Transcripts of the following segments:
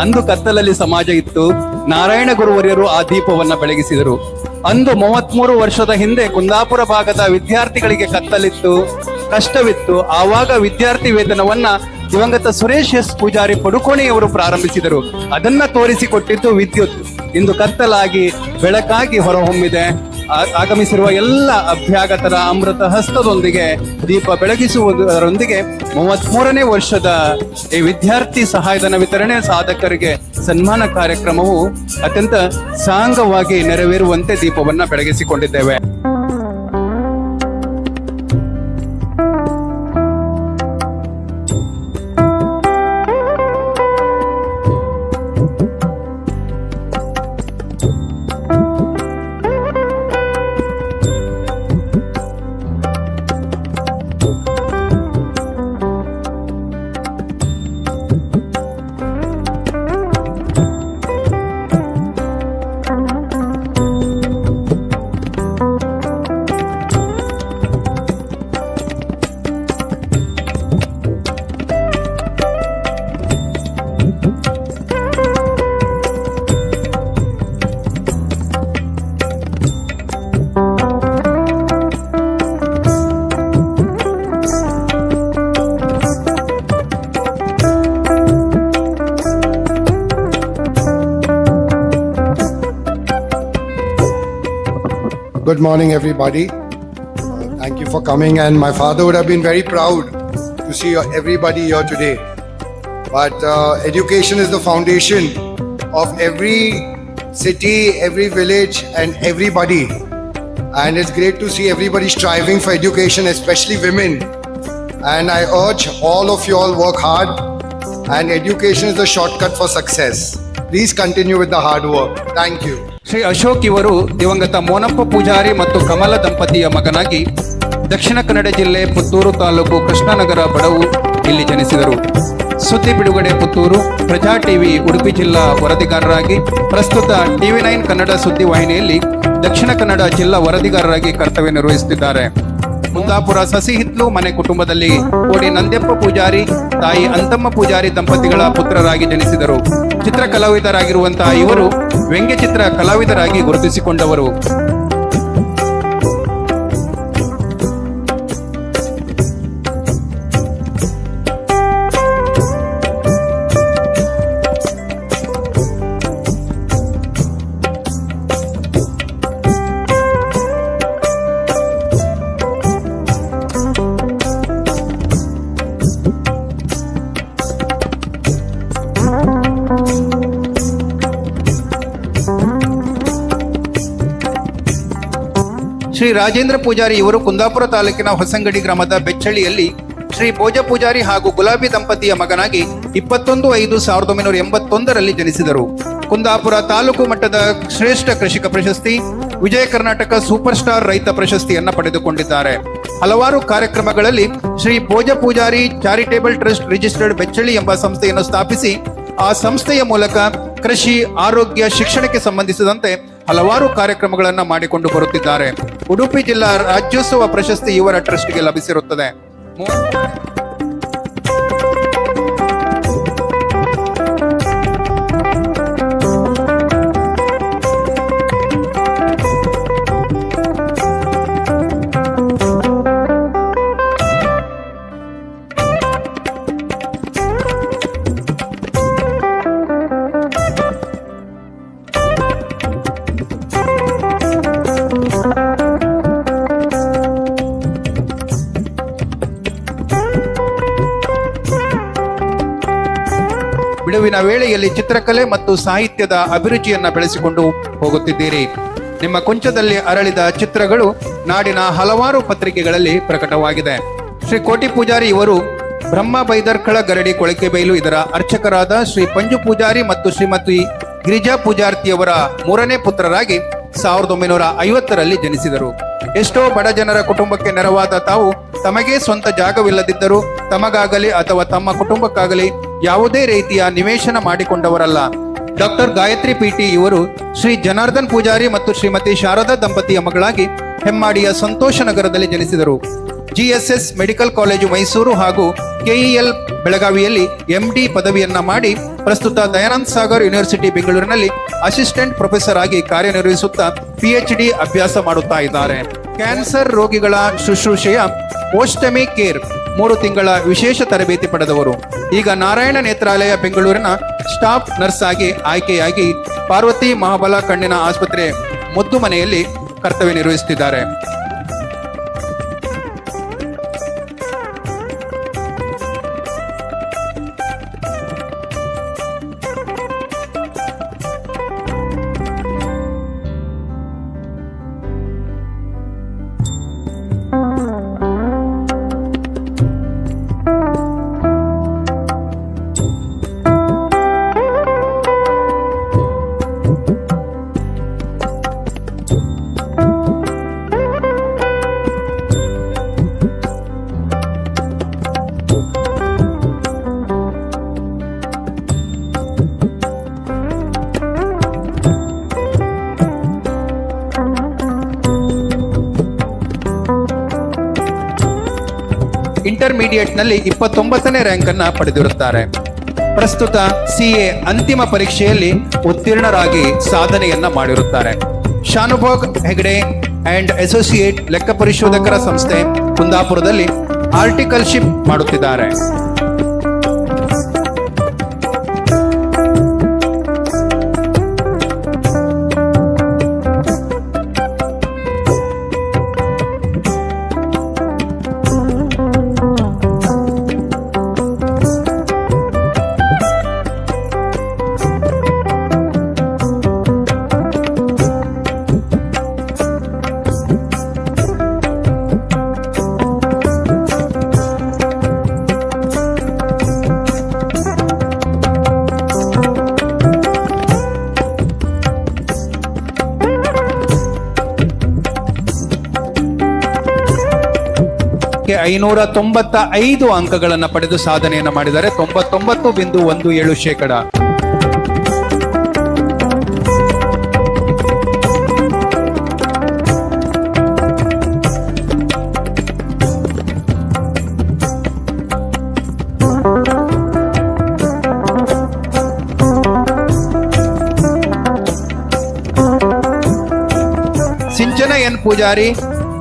ಅಂದು ಕತ್ತಲಲ್ಲಿ ಸಮಾಜ ಇತ್ತು. ನಾರಾಯಣ ಗುರುವರ್ಯರು ಆ ದೀಪವನ್ನ ಬೆಳಗಿಸಿದರು. ಅಂದು ಮೂವತ್ಮೂರು ವರ್ಷದ ಹಿಂದೆ ಕುಂದಾಪುರ ಭಾಗದ ವಿದ್ಯಾರ್ಥಿಗಳಿಗೆ ಕತ್ತಲಿತ್ತು, ಕಷ್ಟವಿತ್ತು. ಆವಾಗ ವಿದ್ಯಾರ್ಥಿ ವೇತನವನ್ನ ದಿವಂಗತ ಸುರೇಶ್ ಎಸ್ ಪೂಜಾರಿ ಪಡುಕೋಣೆಯವರು ಪ್ರಾರಂಭಿಸಿದರು. ಅದನ್ನ ತೋರಿಸಿಕೊಟ್ಟಿದ್ದು ವಿದ್ಯುತ್. ಇಂದು ಕತ್ತಲಾಗಿ, ಬೆಳಕಾಗಿ ಹೊರಹೊಮ್ಮಿದೆ. ಆಗಮಿಸಿರುವ ಎಲ್ಲ ಅಭ್ಯಾಗತರ ಅಮೃತ ಹಸ್ತದೊಂದಿಗೆ ದೀಪ ಬೆಳಗಿಸುವುದರೊಂದಿಗೆ ಮೂವತ್ಮೂರನೇ ವರ್ಷದ ಈ ವಿದ್ಯಾರ್ಥಿ ಸಹಾಯಧನ ವಿತರಣೆ ಸಾಧಕರಿಗೆ ಸನ್ಮಾನ ಕಾರ್ಯಕ್ರಮವು ಅತ್ಯಂತ ಸಾಂಗವಾಗಿ ನೆರವೇರುವಂತೆ ದೀಪವನ್ನ ಬೆಳಗಿಸಿಕೊಂಡಿದ್ದೇವೆ. Good morning, everybody. Thank you for coming, and my father would have been very proud to see everybody here today. But uh, education is the foundation of every city, every village, and everybody. And it's great to see everybody striving for education, especially women. And I urge all of you all work hard, and education is the shortcut for success. Please continue with the hard work. Thank you. Shri Ashok ಇವರು ದಿವಂಗತ ಮೋನಪ್ಪ ಪೂಜಾರಿ ಮತ್ತು ಕಮಲ ದಂಪತಿಯ ಮಗನಾಗಿ ದಕ್ಷಿಣ ಕನ್ನಡ ಜಿಲ್ಲೆ ಪುತ್ತೂರು ತಾಲೂಕು ಕೃಷ್ಣನಗರ ಬಡವು ಇಲ್ಲಿ ಜನಿಸಿದರು. ಸುದ್ದಿ ಬಿಡುಗಡೆ ಪುತ್ತೂರು, ಪ್ರಜಾ ಟಿವಿ, ಉಡುಪಿ ಜಿಲ್ಲಾ ವರದಿಗಾರರಾಗಿ ಪ್ರಸ್ತುತ ಟಿವಿ ನೈನ್ ಕನ್ನಡ ಸುದ್ದಿ ವಾಹಿನಿಯಲ್ಲಿ ದಕ್ಷಿಣ ಕನ್ನಡ ಜಿಲ್ಲಾ ವರದಿಗಾರರಾಗಿ ಕರ್ತವ್ಯ ನಿರ್ವಹಿಸುತ್ತಿದ್ದಾರೆ. ಕುಂದಾಪುರ ಸಸಿ ಹಿತ್ಲು ಮನೆ ಕುಟುಂಬದಲ್ಲಿ ಕೋಡಿ ನಂದ್ಯಪ್ಪ ಪೂಜಾರಿ, ತಾಯಿ ಅಂತಮ್ಮ ಪೂಜಾರಿ ದಂಪತಿಗಳ ಪುತ್ರರಾಗಿ ಜನಿಸಿದರು. ಚಿತ್ರ ಕಲಾವಿದರಾಗಿರುವಂತಹ ಇವರು ವ್ಯಂಗ್ಯಚಿತ್ರ ಕಲಾವಿದರಾಗಿ ಗುರುತಿಸಿಕೊಂಡವರು. ಶ್ರೀ ರಾಜೇಂದ್ರ ಪೂಜಾರಿ ಇವರು ಕುಂದಾಪುರ ತಾಲೂಕಿನ ಹೊಸಂಗಡಿ ಗ್ರಾಮದ ಬೆಚ್ಚಳ್ಳಿಯಲ್ಲಿ ಶ್ರೀ ಭೋಜ ಪೂಜಾರಿ ಹಾಗೂ ಗುಲಾಬಿ ದಂಪತಿಯ ಮಗನಾಗಿ ಇಪ್ಪತ್ತೊಂದು ಐದು ಸಾವಿರದ ಒಂಬೈನೂರ ಎಂಬತ್ತೊಂದರಲ್ಲಿ ಜನಿಸಿದರು. ಕುಂದಾಪುರ ತಾಲೂಕು ಮಟ್ಟದ ಶ್ರೇಷ್ಠ ಕೃಷಿಕ ಪ್ರಶಸ್ತಿ, ವಿಜಯ ಕರ್ನಾಟಕ ಸೂಪರ್ ಸ್ಟಾರ್ ರೈತ ಪ್ರಶಸ್ತಿಯನ್ನು ಪಡೆದುಕೊಂಡಿದ್ದಾರೆ. ಹಲವಾರು ಕಾರ್ಯಕ್ರಮಗಳಲ್ಲಿ Shri Bhoja Poojari charitable trust registered Bechchali ಎಂಬ ಸಂಸ್ಥೆಯನ್ನು ಸ್ಥಾಪಿಸಿ, ಆ ಸಂಸ್ಥೆಯ ಮೂಲಕ ಕೃಷಿ, ಆರೋಗ್ಯ, ಶಿಕ್ಷಣಕ್ಕೆ ಸಂಬಂಧಿಸಿದಂತೆ ಹಲವಾರು ಕಾರ್ಯಕ್ರಮಗಳನ್ನು ಮಾಡಿಕೊಂಡು ಬರುತ್ತಿದ್ದಾರೆ. ಉಡುಪಿ ಜಿಲ್ಲಾ ರಾಜ್ಯೋತ್ಸವ ಪ್ರಶಸ್ತಿ ಇವರ ಟ್ರಸ್ಟ್ಗೆ ಲಭಿಸಿರುತ್ತದೆ. ಬಿಡುವಿನ ವೇಳೆಯಲ್ಲಿ ಚಿತ್ರಕಲೆ ಮತ್ತು ಸಾಹಿತ್ಯದ ಅಭಿರುಚಿಯನ್ನ ಬೆಳೆಸಿಕೊಂಡು ಹೋಗುತ್ತಿದ್ದೀರಿ. ನಿಮ್ಮ ಕೊಂಚದಲ್ಲಿ ಅರಳಿದ ಚಿತ್ರಗಳು ನಾಡಿನ ಹಲವಾರು ಪತ್ರಿಕೆಗಳಲ್ಲಿ ಪ್ರಕಟವಾಗಿದೆ. ಶ್ರೀ ಕೋಟಿ ಪೂಜಾರಿ ಇವರು ಬ್ರಹ್ಮ ಬೈದರ್ಕಳ ಗರಡಿ ಕೊಳಕೆಬೈಲು ಇದರ ಅರ್ಚಕರಾದ ಶ್ರೀ ಪಂಜು ಪೂಜಾರಿ ಮತ್ತು ಶ್ರೀಮತಿ ಗಿರಿಜಾ ಪೂಜಾರ್ತಿಯವರ ಮೂರನೇ ಪುತ್ರರಾಗಿ ಸಾವಿರದ ಒಂಬೈನೂರ ಐವತ್ತರಲ್ಲಿ ಜನಿಸಿದರು. ಎಷ್ಟೋ ಬಡ ಜನರ ಕುಟುಂಬಕ್ಕೆ ನೆರವಾದ ತಾವು ತಮಗೆ ಸ್ವಂತ ಜಾಗವಿಲ್ಲದಿದ್ದರೂ ತಮಗಾಗಲಿ ಅಥವಾ ತಮ್ಮ ಕುಟುಂಬಕ್ಕಾಗಲಿ ಯಾವುದೇ ರೀತಿಯ ನಿವೇಶನ ಮಾಡಿಕೊಂಡವರಲ್ಲ. ಡಾಕ್ಟರ್ ಗಾಯತ್ರಿ ಪಿಟಿ ಇವರು ಶ್ರೀ ಜನಾರ್ದನ್ ಪೂಜಾರಿ ಮತ್ತು ಶ್ರೀಮತಿ ಶಾರದಾ ದಂಪತಿಯ ಮಗಳಾಗಿ ಹೆಮ್ಮಾಡಿಯ ಸಂತೋಷ ನಗರದಲ್ಲಿ ಜನಿಸಿದರು. ಜಿಎಸ್ಎಸ್ ಮೆಡಿಕಲ್ ಕಾಲೇಜು ಮೈಸೂರು ಹಾಗೂ ಕೆಇಎಲ್ ಬೆಳಗಾವಿಯಲ್ಲಿ ಎಂಡಿ ಪದವಿಯನ್ನ ಮಾಡಿ ಪ್ರಸ್ತುತ ದಯಾನಂದ್ ಸಾಗರ್ ಯೂನಿವರ್ಸಿಟಿ ಬೆಂಗಳೂರಿನಲ್ಲಿ ಅಸಿಸ್ಟೆಂಟ್ ಪ್ರೊಫೆಸರ್ ಆಗಿ ಕಾರ್ಯನಿರ್ವಹಿಸುತ್ತಾ ಪಿಎಚ್ ಡಿ ಅಭ್ಯಾಸ ಮಾಡುತ್ತಾ ಇದ್ದಾರೆ. ಕ್ಯಾನ್ಸರ್ ರೋಗಿಗಳ ಶುಶ್ರೂಷೆಯ ಓಷ್ಟಮಿ ಕೇರ್ ಮೂರು ತಿಂಗಳ ವಿಶೇಷ ತರಬೇತಿ ಪಡೆದವರು. ಈಗ ನಾರಾಯಣ ನೇತ್ರಾಲಯ ಬೆಂಗಳೂರಿನ ಸ್ಟಾಫ್ ನರ್ಸ್ ಆಗಿ ಆಯ್ಕೆಯಾಗಿ ಪಾರ್ವತಿ ಮಹಾಬಲ ಕಣ್ಣಿನ ಆಸ್ಪತ್ರೆ ಮುದ್ದು ಮನೆಯಲ್ಲಿ ಕರ್ತವ್ಯ ನಿರ್ವಹಿಸುತ್ತಿದ್ದಾರೆ. ಇಂಟರ್ಮೀಡಿಯೇಟ್ನಲ್ಲಿ ಇಪ್ಪತ್ತೊಂಬತ್ತನೇ ರ್ಯಾಂಕ್ ಅನ್ನ ಪಡೆದಿರುತ್ತಾರೆ. ಪ್ರಸ್ತುತ ಸಿಎ ಅಂತಿಮ ಪರೀಕ್ಷೆಯಲ್ಲಿ ಉತ್ತೀರ್ಣರಾಗಿ ಸಾಧನೆಯನ್ನ ಮಾಡಿರುತ್ತಾರೆ. ಶಾನುಭೋಗ್ ಹೆಗ್ಡೆ ಅಂಡ್ ಅಸೋಸಿಯೇಟ್ ಲೆಕ್ಕ ಪರಿಶೋಧಕರ ಸಂಸ್ಥೆ ಕುಂದಾಪುರದಲ್ಲಿ ಆರ್ಟಿಕಲ್ಶಿಪ್ ಮಾಡುತ್ತಿದ್ದಾರೆ. ಕ್ಕೆ ಐನೂರ ತೊಂಬತ್ತ ಐದು ಅಂಕಗಳನ್ನು ಪಡೆದು ಸಾಧನೆಯನ್ನು ಮಾಡಿದ್ದಾರೆ. ತೊಂಬತ್ತೊಂಬತ್ತು ಬಿಂದು ಒಂದು ಏಳು ಶೇಕಡ. ಸಿಂಚನ ಎನ್ ಪೂಜಾರಿ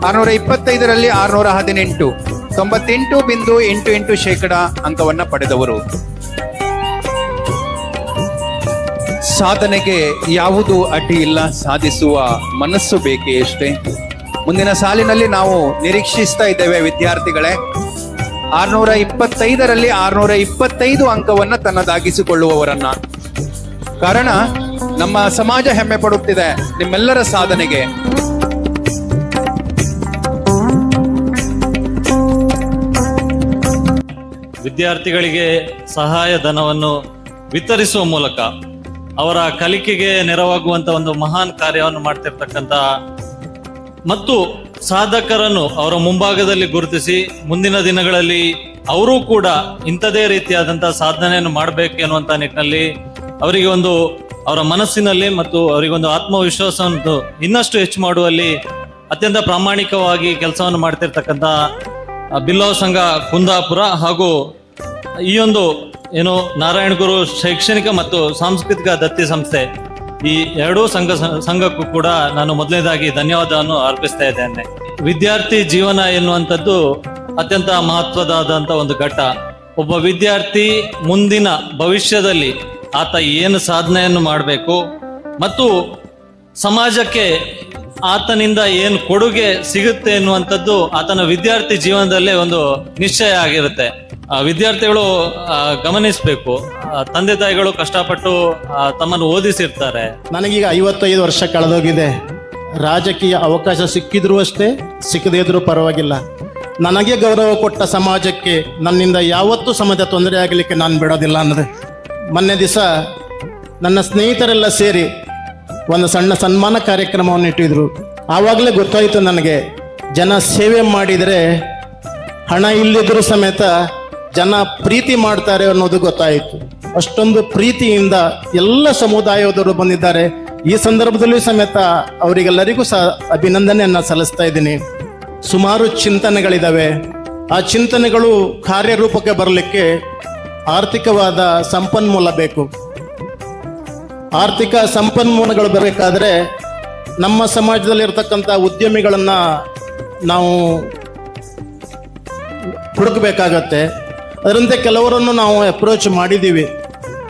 ಆರ್ನೂರ ಇಪ್ಪತ್ತೈದರಲ್ಲಿ ಆರ್ನೂರ ಹದಿನೆಂಟು ತೊಂಬತ್ತೆಂಟು ಬಿಂದು ಎಂಟು ಎಂಟು ಶೇಕಡ ಅಂಕವನ್ನ ಪಡೆದವರು. ಸಾಧನೆಗೆ ಯಾವುದು ಅಡ್ಡಿ ಇಲ್ಲ, ಸಾಧಿಸುವ ಮನಸ್ಸು ಬೇಕೇ ಅಷ್ಟೇ ಮುಂದಿನ ಸಾಲಿನಲ್ಲಿ ನಾವು ನಿರೀಕ್ಷಿಸ್ತಾ ಇದ್ದೇವೆ ವಿದ್ಯಾರ್ಥಿಗಳೇ. ಆರ್ನೂರ ಇಪ್ಪತ್ತೈದರಲ್ಲಿ ಆರ್ನೂರ ಇಪ್ಪತ್ತೈದು ಅಂಕವನ್ನ ತನ್ನದಾಗಿಸಿಕೊಳ್ಳುವವರನ್ನ. ಕಾರಣ, ನಮ್ಮ ಸಮಾಜ ಹೆಮ್ಮೆ ಪಡುತ್ತಿದೆ ನಿಮ್ಮೆಲ್ಲರ ಸಾಧನೆಗೆ. ವಿದ್ಯಾರ್ಥಿಗಳಿಗೆ ಸಹಾಯ ಧನವನ್ನು ವಿತರಿಸುವ ಮೂಲಕ ಅವರ ಕಲಿಕೆಗೆ ನೆರವಾಗುವಂತ ಒಂದು ಮಹಾನ್ ಕಾರ್ಯವನ್ನು ಮಾಡ್ತಿರ್ತಕ್ಕಂಥ ಮತ್ತು ಸಾಧಕರನ್ನು ಅವರ ಮುಂಭಾಗದಲ್ಲಿ ಗುರುತಿಸಿ ಮುಂದಿನ ದಿನಗಳಲ್ಲಿ ಅವರೂ ಕೂಡ ಇಂಥದೇ ರೀತಿಯಾದಂತಹ ಸಾಧನೆಯನ್ನು ಮಾಡಬೇಕು ಎನ್ನುವಂತ ನಿಟ್ಟಿನಲ್ಲಿ ಅವರಿಗೆ ಒಂದು ಅವರ ಮನಸ್ಸಿನಲ್ಲಿ ಮತ್ತು ಅವರಿಗೊಂದು ಆತ್ಮವಿಶ್ವಾಸವನ್ನು ಇನ್ನಷ್ಟು ಹೆಚ್ಚು ಮಾಡುವಲ್ಲಿ ಅತ್ಯಂತ ಪ್ರಾಮಾಣಿಕವಾಗಿ ಕೆಲಸವನ್ನು ಮಾಡ್ತಿರ್ತಕ್ಕಂಥ ಬಿಲ್ಲವ ಸಂಘ ಕುಂದಾಪುರ ಹಾಗೂ ಈ ಒಂದು ಏನು ನಾರಾಯಣ ಗುರು ಶೈಕ್ಷಣಿಕ ಮತ್ತು ಸಾಂಸ್ಕೃತಿಕ ದತ್ತಿ ಸಂಸ್ಥೆ ಈ ಎರಡೂ ಸಂಘ ಸಂಘಕ್ಕೂ ಕೂಡ ನಾನು ಮೊದಲನೇದಾಗಿ ಧನ್ಯವಾದವನ್ನು ಅರ್ಪಿಸ್ತಾ ಇದ್ದೇನೆ. ವಿದ್ಯಾರ್ಥಿ ಜೀವನ ಎನ್ನುವಂಥದ್ದು ಅತ್ಯಂತ ಮಹತ್ವದಾದಂಥ ಒಂದು ಘಟ್ಟ. ಒಬ್ಬ ವಿದ್ಯಾರ್ಥಿ ಮುಂದಿನ ಭವಿಷ್ಯದಲ್ಲಿ ಆತ ಏನು ಸಾಧನೆಯನ್ನು ಮಾಡಬೇಕು ಮತ್ತು ಸಮಾಜಕ್ಕೆ ಆತನಿಂದ ಏನು ಕೊಡುಗೆ ಸಿಗುತ್ತೆ ಎನ್ನುವಂಥದ್ದು ಆತನ ವಿದ್ಯಾರ್ಥಿ ಜೀವನದಲ್ಲೇ ಒಂದು ನಿಶ್ಚಯ ಆಗಿರುತ್ತೆ. ವಿದ್ಯಾರ್ಥಿಗಳು ಗಮನಿಸಬೇಕು. ತಂದೆ ತಾಯಿಗಳು ಕಷ್ಟಪಟ್ಟು ತಮ್ಮನ್ನು ಓದಿಸಿರ್ತಾರೆ. ನನಗೀಗ ಐವತ್ತೈದು ವರ್ಷ ಕಳೆದೋಗಿದೆ. ರಾಜಕೀಯ ಅವಕಾಶ ಸಿಕ್ಕಿದ್ರೂ ಅಷ್ಟೇ, ಸಿಕ್ಕದೇ ಇದ್ರೂ ಪರವಾಗಿಲ್ಲ. ನನಗೆ ಗೌರವ ಕೊಟ್ಟ ಸಮಾಜಕ್ಕೆ ನನ್ನಿಂದ ಯಾವತ್ತೂ ಸಮಾಜ ತೊಂದರೆ ಆಗಲಿಕ್ಕೆ ನಾನು ಬಿಡೋದಿಲ್ಲ ಅನ್ನೋದು. ಮೊನ್ನೆ ದಿವಸ ನನ್ನ ಸ್ನೇಹಿತರೆಲ್ಲ ಸೇರಿ ಒಂದು ಸಣ್ಣ ಸನ್ಮಾನ ಕಾರ್ಯಕ್ರಮವನ್ನು ಇಟ್ಟಿದ್ರು. ಆವಾಗಲೇ ಗೊತ್ತಾಯಿತು ನನಗೆ, ಜನ ಸೇವೆ ಮಾಡಿದರೆ ಹಣ ಇಲ್ಲದಿದ್ರೂ ಸಮೇತ ಜನ ಪ್ರೀತಿ ಮಾಡ್ತಾರೆ ಅನ್ನೋದು ಗೊತ್ತಾಯಿತು. ಅಷ್ಟೊಂದು ಪ್ರೀತಿಯಿಂದ ಎಲ್ಲ ಸಮುದಾಯದವರು ಬಂದಿದ್ದಾರೆ. ಈ ಸಂದರ್ಭದಲ್ಲೂ ಸಮೇತ ಅವರಿಗೆಲ್ಲರಿಗೂ ಸಹ ಅಭಿನಂದನೆಯನ್ನು ಸಲ್ಲಿಸ್ತಾ ಇದ್ದೀನಿ. ಸುಮಾರು ಚಿಂತನೆಗಳಿದ್ದಾವೆ ಆ ಚಿಂತನೆಗಳು ಕಾರ್ಯರೂಪಕ್ಕೆ ಬರಲಿಕ್ಕೆ ಆರ್ಥಿಕವಾದ ಸಂಪನ್ಮೂಲ ಬೇಕು. ಆರ್ಥಿಕ ಸಂಪನ್ಮೂಲಗಳು ಬರಬೇಕಾದ್ರೆ ನಮ್ಮ ಸಮಾಜದಲ್ಲಿರ್ತಕ್ಕಂಥ ಉದ್ಯಮಿಗಳನ್ನು ನಾವು ಹುಡುಕಬೇಕಾಗತ್ತೆ. ಅದರಂತೆ ಕೆಲವರನ್ನು ನಾವು ಅಪ್ರೋಚ್ ಮಾಡಿದ್ದೀವಿ.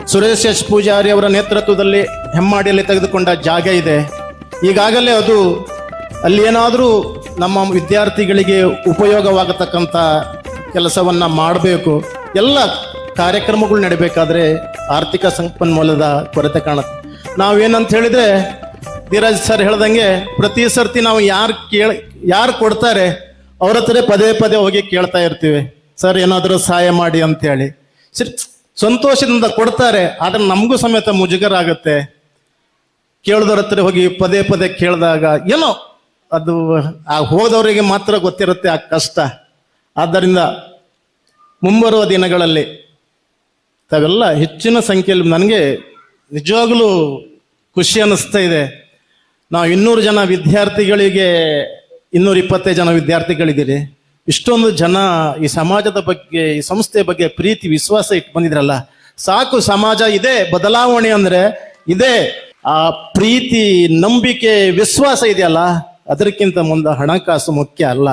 ಸುರೇಶ್ ಎಸ್ ಪೂಜಾರಿ ಅವರ ನೇತೃತ್ವದಲ್ಲಿ ಹೆಮ್ಮಾಡಿಯಲ್ಲಿ ತೆಗೆದುಕೊಂಡ ಜಾಗ ಇದೆ. ಈಗಾಗಲೇ ಅದು ಅಲ್ಲಿ ಏನಾದರೂ ನಮ್ಮ ವಿದ್ಯಾರ್ಥಿಗಳಿಗೆ ಉಪಯೋಗವಾಗತಕ್ಕಂಥ ಕೆಲಸವನ್ನು ಮಾಡಬೇಕು. ಎಲ್ಲ ಕಾರ್ಯಕ್ರಮಗಳು ನಡಿಬೇಕಾದ್ರೆ ಆರ್ಥಿಕ ಸಂಪನ್ಮೂಲದ ಕೊರತೆ ಕಾಣುತ್ತೆ. ನಾವೇನಂತ ಹೇಳಿದ್ರೆ, ಧೀರಾಜ್ ಸರ್ ಹೇಳ್ದಂಗೆ ಪ್ರತಿ ಸರ್ತಿ ನಾವು ಯಾರು ಕೇಳ, ಯಾರು ಕೊಡ್ತಾರೆ ಅವ್ರ ಹತ್ರ ಪದೇ ಪದೇ ಹೋಗಿ ಕೇಳ್ತಾ ಇರ್ತೀವಿ. ಸರ್, ಏನಾದರೂ ಸಹಾಯ ಮಾಡಿ ಅಂತೇಳಿ. ಸರಿ ಸಂತೋಷದಿಂದ ಕೊಡ್ತಾರೆ, ಆದ್ರೆ ನಮಗೂ ಸಮೇತ ಮುಜುಗರ ಆಗುತ್ತೆ ಕೇಳಿದವ್ರ ಹತ್ರ ಹೋಗಿ ಪದೇ ಪದೇ ಕೇಳಿದಾಗ ಏನೋ ಅದು ಆ ಹೋದವರಿಗೆ ಮಾತ್ರ ಗೊತ್ತಿರುತ್ತೆ ಆ ಕಷ್ಟ. ಆದ್ದರಿಂದ ಮುಂಬರುವ ದಿನಗಳಲ್ಲಿ ತಾವೆಲ್ಲ ಹೆಚ್ಚಿನ ಸಂಖ್ಯೆಯಲ್ಲಿ ನನಗೆ ನಿಜವಾಗಲೂ ಖುಷಿ ಅನ್ನಿಸ್ತಾ ಇದೆ. ನಾವು ಇನ್ನೂರು ಜನ ವಿದ್ಯಾರ್ಥಿಗಳಿಗೆ, ಇನ್ನೂರ ಇಪ್ಪತ್ತೈದು ಜನ ವಿದ್ಯಾರ್ಥಿಗಳಿದ್ದೀರಿ. ಇಷ್ಟೊಂದು ಜನ ಈ ಸಮಾಜದ ಬಗ್ಗೆ, ಈ ಸಂಸ್ಥೆ ಬಗ್ಗೆ ಪ್ರೀತಿ, ವಿಶ್ವಾಸ ಇಟ್ಟು ಬಂದಿದ್ರಲ್ಲ, ಸಾಕು ಸಮಾಜ ಇದೆ, ಬದಲಾವಣೆ ಅಂದ್ರೆ ಇದೆ. ಆ ಪ್ರೀತಿ, ನಂಬಿಕೆ, ವಿಶ್ವಾಸ ಇದೆಯಲ್ಲ, ಅದಕ್ಕಿಂತ ಮುಂದೆ ಹಣಕಾಸು ಮುಖ್ಯ ಅಲ್ಲ.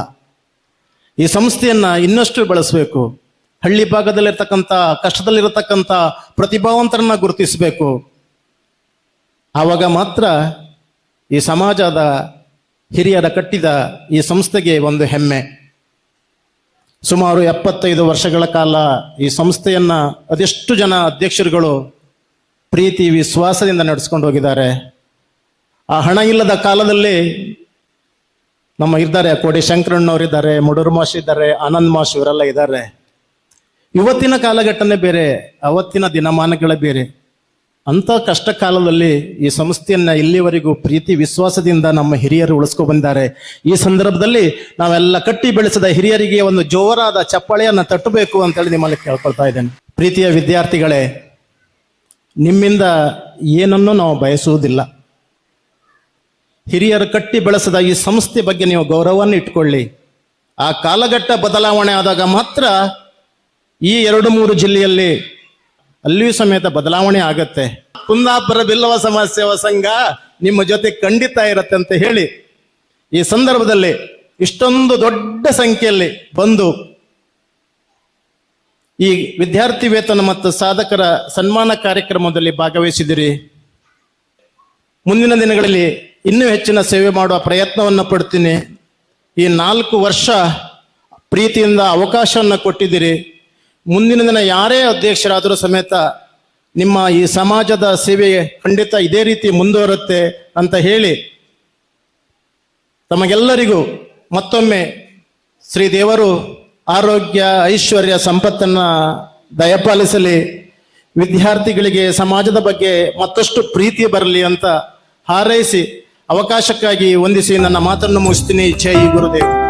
ಈ ಸಂಸ್ಥೆಯನ್ನ ಇನ್ನಷ್ಟು ಬೆಳೆಸಬೇಕು. ಹಳ್ಳಿ ಭಾಗದಲ್ಲಿರ್ತಕ್ಕಂಥ, ಕಷ್ಟದಲ್ಲಿರತಕ್ಕಂಥ ಪ್ರತಿಭಾವಂತರನ್ನ ಗುರುತಿಸಬೇಕು. ಆವಾಗ ಮಾತ್ರ ಈ ಸಮಾಜದ ಹಿರಿಯರ ಕಟ್ಟಿದ ಈ ಸಂಸ್ಥೆಗೆ ಒಂದು ಹೆಮ್ಮೆ. ಸುಮಾರು ಎಪ್ಪತ್ತೈದು ವರ್ಷಗಳ ಕಾಲ ಈ ಸಂಸ್ಥೆಯನ್ನ ಅದೆಷ್ಟು ಜನ ಅಧ್ಯಕ್ಷರುಗಳು ಪ್ರೀತಿ, ವಿಶ್ವಾಸದಿಂದ ನಡೆಸ್ಕೊಂಡು ಹೋಗಿದ್ದಾರೆ. ಆ ಹಣ ಇಲ್ಲದ ಕಾಲದಲ್ಲಿ ನಮ್ಮ ಇದ್ದಾರೆ ಕೋಡಿ ಶಂಕರಣ್ಣವ್ರು ಇದ್ದಾರೆ, ಮುಡೂರು ಮಾಷ್ ಇದ್ದಾರೆ, ಆನಂದ್ ಮಾಶ್ ಇವರೆಲ್ಲ ಇದ್ದಾರೆ. ಇವತ್ತಿನ ಕಾಲಘಟ್ಟನೆ ಬೇರೆ, ಅವತ್ತಿನ ದಿನಮಾನಗಳೇ ಬೇರೆ. ಅಂಥ ಕಷ್ಟ ಕಾಲದಲ್ಲಿ ಈ ಸಂಸ್ಥೆಯನ್ನ ಇಲ್ಲಿವರೆಗೂ ಪ್ರೀತಿ ವಿಶ್ವಾಸದಿಂದ ನಮ್ಮ ಹಿರಿಯರು ಉಳಿಸ್ಕೊ ಬಂದಿದ್ದಾರೆ ಈ ಸಂದರ್ಭದಲ್ಲಿ ನಾವೆಲ್ಲ ಕಟ್ಟಿ ಬೆಳೆಸಿದ ಹಿರಿಯರಿಗೆ ಒಂದು ಜೋರಾದ ಚಪ್ಪಳೆಯನ್ನು ತಟ್ಟಬೇಕು ಅಂತೇಳಿ ನಿಮ್ಮಲ್ಲಿ ಕೇಳ್ಕೊಳ್ತಾ ಇದ್ದೇನೆ. ಪ್ರೀತಿಯ ವಿದ್ಯಾರ್ಥಿಗಳೇ, ನಿಮ್ಮಿಂದ ಏನನ್ನೂ ನಾವು ಬಯಸುವುದಿಲ್ಲ. ಹಿರಿಯರು ಕಟ್ಟಿ ಬೆಳೆಸಿದ ಈ ಸಂಸ್ಥೆ ಬಗ್ಗೆ ನೀವು ಗೌರವವನ್ನು ಇಟ್ಕೊಳ್ಳಿ ಆ ಕಾಲಘಟ್ಟ ಬದಲಾವಣೆ ಆದಾಗ ಮಾತ್ರ ಈ ಎರಡು ಮೂರು ಜಿಲ್ಲೆಯಲ್ಲಿ ಅಲ್ಲಿಯೂ ಸಮೇತ ಬದಲಾವಣೆ ಆಗತ್ತೆ. ಕುಂದಾಪುರ ಬಿಲ್ಲವ ಸಮಾಜ ಸೇವಾ ಸಂಘ ನಿಮ್ಮ ಜೊತೆ ಖಂಡಿತ ಇರತ್ತೆ ಅಂತ ಹೇಳಿ ಈ ಸಂದರ್ಭದಲ್ಲಿ ಇಷ್ಟೊಂದು ದೊಡ್ಡ ಸಂಖ್ಯೆಯಲ್ಲಿ ಬಂದು ಈ ವಿದ್ಯಾರ್ಥಿ ವೇತನ ಮತ್ತು ಸಾಧಕರ ಸನ್ಮಾನ ಕಾರ್ಯಕ್ರಮದಲ್ಲಿ ಭಾಗವಹಿಸಿದಿರಿ. ಮುಂದಿನ ದಿನಗಳಲ್ಲಿ ಇನ್ನೂ ಹೆಚ್ಚಿನ ಸೇವೆ ಮಾಡುವ ಪ್ರಯತ್ನವನ್ನು ಪಡ್ತೀನಿ. ಈ ನಾಲ್ಕು ವರ್ಷ ಪ್ರೀತಿಯಿಂದ ಅವಕಾಶವನ್ನು ಕೊಟ್ಟಿದ್ದೀರಿ. ಮುಂದಿನ ದಿನ ಯಾರೇ ಅಧ್ಯಕ್ಷರಾದರೂ ಸಮೇತ ನಿಮ್ಮ ಈ ಸಮಾಜದ ಸೇವೆ ಖಂಡಿತ ಇದೇ ರೀತಿ ಮುಂದುವರುತ್ತೆ ಅಂತ ಹೇಳಿ ತಮಗೆಲ್ಲರಿಗೂ ಮತ್ತೊಮ್ಮೆ ಶ್ರೀ ದೇವರು ಆರೋಗ್ಯ, ಐಶ್ವರ್ಯ ಸಂಪತ್ತನ್ನ ದಯಪಾಲಿಸಲಿ. ವಿದ್ಯಾರ್ಥಿಗಳಿಗೆ ಸಮಾಜದ ಬಗ್ಗೆ ಮತ್ತಷ್ಟು ಪ್ರೀತಿ ಬರಲಿ ಅಂತ ಹಾರೈಸಿ ಅವಕಾಶಕ್ಕಾಗಿ ವಂದಿಸಿ ನನ್ನ ಮಾತನ್ನು ಮುಗಿಸ್ತೀನಿ. ಜೈ ಗುರುದೇವ್.